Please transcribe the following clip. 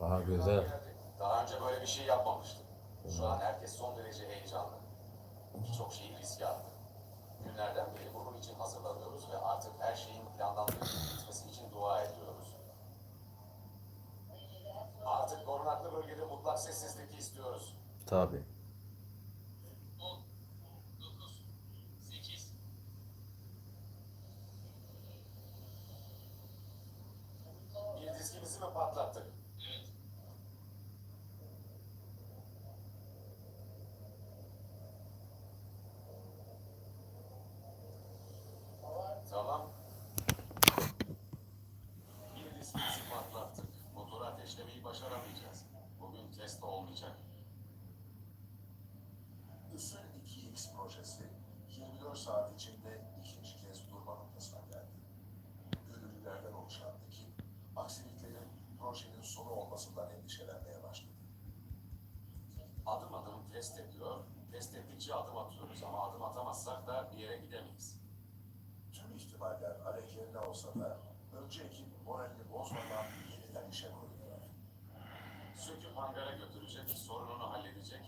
Daha güzel. Daha önce böyle bir şey yapmamıştım. Şu an herkes son derece heyecanlı. Birçok şeyi riske attı. Günlerden beri bunun için hazırlanıyoruz ve artık her şeyin planlandığı gibi gitmesi için dua ediyoruz. Artık korunaklı bölgede mutlak sessizlik istiyoruz. Tabii. 10, 9, 8, Bir diskimizi mi patlattık? evet. Tamam. Bir diskimizi patlattık. Motoru ateşlemeyi başaramayacağız. Bugün test olmayacak. Isı 2X projesi 24 saat içinde ikinci kez durma noktasına geldi. Gönüllülerden oluşan ekip, aksiliklerin projenin sonu olmasından endişelenmeye başladı. Adım adım test ediyor. Test ettikçe adım atıyoruz ama adım atamazsak da bir yere gidemeyiz. Tüm ihtimaller aleyhlerine olsa da önce ekip moralini hangara götürecek, sorununu halledecek,